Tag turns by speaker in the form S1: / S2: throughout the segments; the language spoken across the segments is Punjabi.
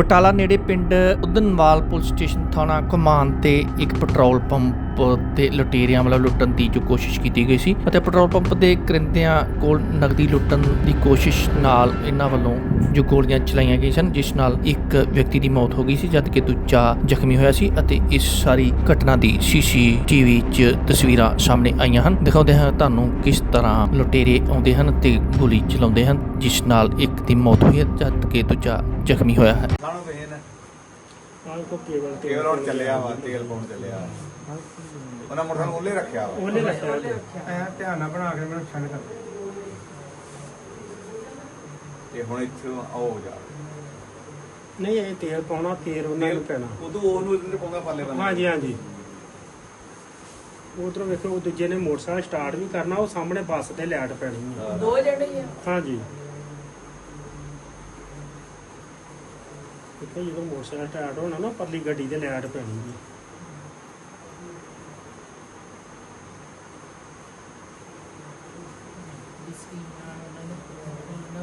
S1: ਬਟਾਲਾ ਨੇੜੇ ਪਿੰਡ ਉਦਨਵਾਲ ਪੁਲਿਸ ਸਟੇਸ਼ਨ ਥਾਣਾ ਕਮਾਨ ਤੇ ਇੱਕ ਪੈਟਰੋਲ ਪੰਪ ਤੇ ਲੁਟੇਰਿਆਂ ਵੱਲੋਂ ਲੁੱਟਣ ਦੀ ਜੋ ਕੋਸ਼ਿਸ਼ ਕੀਤੀ ਗਈ ਸੀ ਅਤੇ ਪੈਟਰੋਲ ਪੰਪ ਦੇ ਕਰਿੰਦਿਆਂ ਕੋਲ ਨਕਦੀ ਲੁੱਟਣ ਦੀ ਕੋਸ਼ਿਸ਼ ਨਾਲ ਇਹਨਾਂ ਵੱਲੋਂ ਜੋ ਗੋਲੀਆਂ ਚਲਾਈਆਂ ਗਈਆਂ ਸਨ, ਜਿਸ ਨਾਲ ਇੱਕ ਵਿਅਕਤੀ ਦੀ ਮੌਤ ਹੋ ਗਈ ਸੀ, ਜਦਕਿ ਦੂਜਾ ਜ਼ਖਮੀ ਹੋਇਆ ਸੀ ਅਤੇ ਇਸ ਸਾਰੀ ਘਟਨਾ ਦੀ ਸੀਸੀਟੀਵੀ 'ਚ ਤਸਵੀਰਾਂ ਸਾਹਮਣੇ ਆਈਆਂ ਹਨ। ਦਿਖਾਉਂਦੇ ਹਾਂ ਤੁਹਾਨੂੰ ਕਿਸ ਤਰ੍ਹਾਂ ਲੁਟੇਰੇ ਆਉਂਦੇ ਹਨ ਤੇ ਗੋਲੀ ਚਲਾਉਂਦੇ ਹਨ, ਜਿਸ ਨਾਲ ਇੱਕ ਦੀ ਮੌਤ ਹੋਈ ਹੈ, ਜਦਕਿ ਦੂਜਾ ਜ਼ਖਮੀ ਹੋਇਆ ਹੈ।
S2: ਕੋ ਕੇਵਲ ਤੇ
S3: ਕੇਵਲ ਹੁਣ ਚੱਲਿਆ ਵਾ ਤੇਲ ਪਾਉਣ ਚੱਲਿਆ ਉਹਨਾਂ ਮੋਟਰ ਨੂੰ ਉੱਲੇ ਰੱਖਿਆ ਵਾ।
S2: ਉਹਨੇ ਰੱਖਿਆ ਐ ਧਿਆਨ ਨਾਲ ਬਣਾ ਕੇ ਮੈਨੂੰ ਛੱਡ ਕਰ।
S3: ਤੇ ਹੁਣ ਇੱਥੋਂ ਆਓ ਜਾ।
S2: ਨਹੀਂ ਇਹ ਤੇਲ ਪਾਉਣਾ ਤੇਲ ਉਹਨਾਂ ਨੂੰ ਪੈਣਾ।
S3: ਉਦੋਂ ਉਹਨੂੰ ਇਹਦੇ ਪਾਉਂਦਾ ਪੱਲੇ ਬੰਨੇ।
S2: ਹਾਂਜੀ ਹਾਂਜੀ। ਉਧਰੋਂ ਵੇਖੋ ਉਹ ਦੂਜੇ ਨੇ ਮੋਟਰਸਾਈਕਲ ਸਟਾਰਟ ਵੀ ਕਰਨਾ ਉਹ ਸਾਹਮਣੇ ਬੱਸ ਤੇ ਲਾਈਟ ਪੈਣੀ ਹੈ।
S4: ਦੋ ਜਣੇ ਹੀ ਆ।
S2: ਹਾਂਜੀ। ਦੇਖੋ ਜਦੋਂ ਮੋਟਰਸਾਈਕਲ ਸਟਾਰਟ ਹੋਣਾ ਨਾ ਪਰਲੀ ਗੱਡੀ ਤੇ ਲਾਈਟ ਪੈਣੀ ਜੀ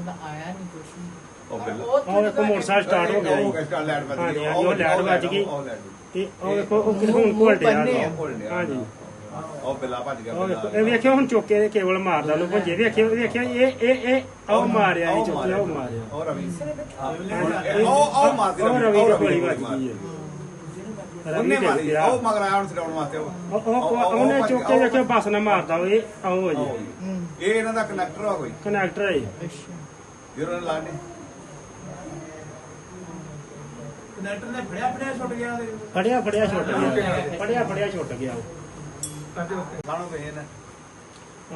S4: ਦਾ ਆਇਆ ਨਹੀਂ ਕੁਛ ਵੀ।
S3: ਉਹ
S2: ਆਹ ਵੇਖੋ ਮੋਟਰਸਾਈਕਲ ਸਟਾਰਟ ਹੋ ਗਿਆ
S3: ਉਹ
S2: ਜੀ
S3: ਗਈ?
S2: ਹਾਂਜੀ, ਉਹ ਲਾਈਟ ਵੱਜ ਗਈ।
S3: ਉਹ
S2: ਤੇ ਉਹ ਵੇਖੋ ਉਹ ਕਿਹਨੂੰ ਹੁਣ ਘੁਲ ਡਿਆ।
S3: ਉਹ
S2: ਹਾਂਜੀ।
S3: ਉਹ ਬਿੱਲਾ ਭੱਜ ਗਿਆ
S2: ਉਹ ਵੇਖੋ ਇਹ ਵੇਖਿਓ ਹੁਣ ਚੁੱਕੇ ਦੇ ਕੇਵਲ ਮਾਰਦਾ ਭੱਜੇ ਵੇਖਿਓ ਵੇਖਿਓ ਇਹ ਇਹ ਇਹ ਉਹ ਮਾਰਿਆ ਨਹੀਂ ਚੁੱਕਿਆ ਉਹ ਮਾਰਿਆ।
S3: ਉਹ ਰਵੀ।
S2: ਇਹ-
S3: ਉਹ ਉਹ ਮਾਰਦੀ
S2: ਉਹ ਰਵੀ ਦੀ ਗੋਲੀ ਵੱਜ
S3: ਮਾਰੀ।
S2: ਗਈ ਹੈ? ਰਵੀ
S3: ਉਹਨੇ
S2: ਦੇ
S3: ਮਾਰੀ
S2: ਗਿਆ।
S3: ਉਹ ਮਗਰ ਆਇਆ ਹੁਣ ਛਡਾਉਣ ਵਾਸਤੇ ਉਹ।
S2: ਉਹ ਉਹ- ਉਹਨੇ ਚੁੱਕ ਕੇ ਵੇਖਿਓ ਬੱਸ ਨਾ ਮਾਰਦਾ ਉਹ ਇਹ ਆਉ ਜੀ।
S3: ਇਹ ਇਹਨਾਂ ਦਾ ਕਨੈਕਟਰ ਆ ਕੋਈ?
S2: ਕਨੈਕਟਰ ਹੈ
S4: ਅੱਛਾ
S3: ਜਦੋਂ ਇਹਨਾਂ ਲਾਣੇ ਕਨੈਕਟਰ ਨੇ ਫੜਿਆ ਫੜਿਆ ਛੁੱਟ ਗਿਆ
S2: ਫੜਿਆ ਫੜਿਆ ਛੁੱਟ ਗਿਆ। ਫੜਿਆ। ਫੜਿਆ ਛੁੱਟ ਗਿਆ
S3: ਸਾਨੂੰ ਕਹੇ ਨਾ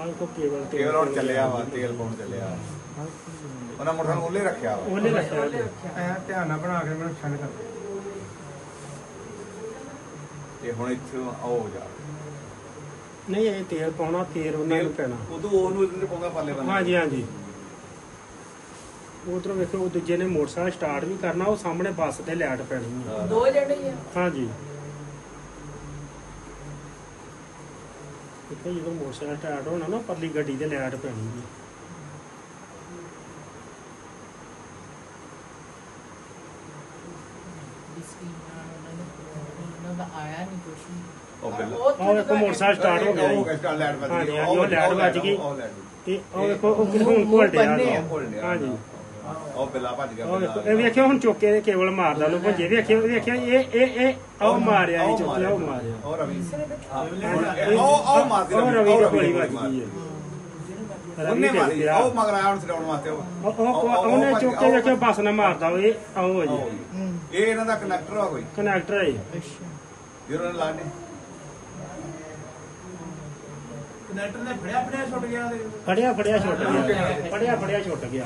S2: ਆਹ ਕੋ ਕੇਵਲ ਤੇ
S3: ਕੇਵਲ ਹੁਣ ਚੱਲਿਆ ਵਾ ਤੇਲ ਪਾਉਣ ਚੱਲਿਆ ਉਹਨਾਂ ਮੋਟਰ ਨੂੰ ਉੱਲੇ ਰੱਖਿਆ ਵਾ।
S2: ਉਹਨੇ ਰੱਖਿਆ ਐ ਧਿਆਨ ਨਾਲ ਬਣਾ ਕੇ ਮੈਨੂੰ ਛੱਡ ਕਰ।
S3: ਤੇ ਹੁਣ ਇੱਥੋਂ ਆਓ ਜਾ।
S2: ਨਹੀਂ ਇਹ ਤੇਲ ਪਾਉਣਾ ਤੇਲ ਉਹਨਾਂ ਨੂੰ ਪੈਣਾ।
S3: ਉਦੋਂ ਉਹਨੂੰ ਇਹਦੇ ਪਾਉਂਦਾ ਪੱਲੇ ਬੰਨੇ
S2: ਹਾਂਜੀ ਹਾਂਜੀ। ਉਧਰੋਂ ਵੇਖੋ ਉਹ ਦੂਜੇ ਨੇ ਮੋਟਰਸਾਈਕਲ ਸਟਾਰਟ ਵੀ ਕਰਨਾ ਉਹ ਸਾਹਮਣੇ ਬੱਸ ਤੇ ਲਾਈਟ ਪੈਣੀ ਹੈ।
S4: ਦੋ ਜਣੇ ਹੀ ਆ।
S2: ਹਾਂਜੀ। ਦੇਖੋ ਜਦੋਂ ਮੋਟਰਸਾਈਕਲ ਸਟਾਰਟ ਹੋਣਾ ਨਾ ਪਰਲੀ ਗੱਡੀ ਤੇ ਲਾਈਟ ਪੈਣੀ ਜੀ
S4: ਉਹਨਾਂ ਦਾ ਆਇਆ ਨਹੀਂ ਕੁਛ ਵੀ।
S3: ਉਹ
S2: ਵੇਖੋ ਮੋਟਰਸਾਈਕਲ ਸਟਾਰਟ ਹੋ ਗਿਆ
S3: ਉਹ
S2: ਜੀ
S3: ਗਈ?
S2: ਹਾਂਜੀ, ਉਹ ਲਾਈਟ ਵੱਜ ਗਈ। ਤੇ ਉਹ ਵੇਖੋ ਉਹ ਕਿਹਨੂੰ ਹੁਣ ਘੁਲ ਡਿਆ
S4: ਬੰਨੇ ਆ।
S3: ਉਹ ਭੁੱਲ ਗਿਆ
S2: ਹਾਂਜੀ।
S3: ਉਹ ਬਿੱਲਾ ਭੱਜ ਗਿਆ
S2: ਉਹ ਵੇਖੋ ਇਹ ਵੇਖਿਓ ਹੁਣ ਚੁੱਕੇ ਦੇ ਕੇਵਲ ਮਾਰਦਾ ਨੂੰ ਭੱਜੇ। ਵੇਖਿਓ ਵੇਖਿਓ ਇਹ ਇਹ ਇਹ ਉਹ ਮਾਰਿਆ ਨਹੀਂ ਚੁੱਕਿਆ ਉਹ ਮਾਰਿਆ।
S3: ਉਹ ਰਵੀ।
S2: ਇਹ-
S3: ਉਹ ਉਹ ਮਾਰਦੀ
S2: ਉਹ ਰਵੀ ਦੀ ਗੋਲੀ ਵੱਜ
S3: ਮਾਰੀ।
S2: ਗਈ ਹੈ। ਰਵੀ
S3: ਉਹਨੇ
S2: ਦੇ
S3: ਮਾਰੀ।
S2: ਗਿਆ
S3: ਉਹ ਮਗਰ ਆਇਆ ਹੁਣ ਛਡਾਉਣ ਵਾਸਤੇ। ਉਹ
S2: ਉਹ ਉਹ- ਉਹਨੇ ਚੁੱਕ ਕੇ ਵੇਖਿਓ ਬੱਸ ਨਾ ਮਾਰਦਾ ਉਹ ਇਹ ਆਉ ਜੀ।
S3: ਇਹ ਇਹਨਾਂ ਦਾ ਕਨੈਕਟਰ ਆ ਕੋਈ?
S2: ਕਨੈਕਟਰ ਹੈ
S4: ਅੱਛਾ
S3: ਜਦੋਂ ਇਹਨਾਂ ਲਾਣੇ ਕਨੈਕਟਰ ਨੇ ਫੜਿਆ ਫੜਿਆ ਛੁੱਟ ਗਿਆ
S2: ਫੜਿਆ ਫੜਿਆ ਛੁੱਟ ਗਿਆ। ਫੜਿਆ ਫੜਿਆ ਛੁੱਟ ਗਿਆ।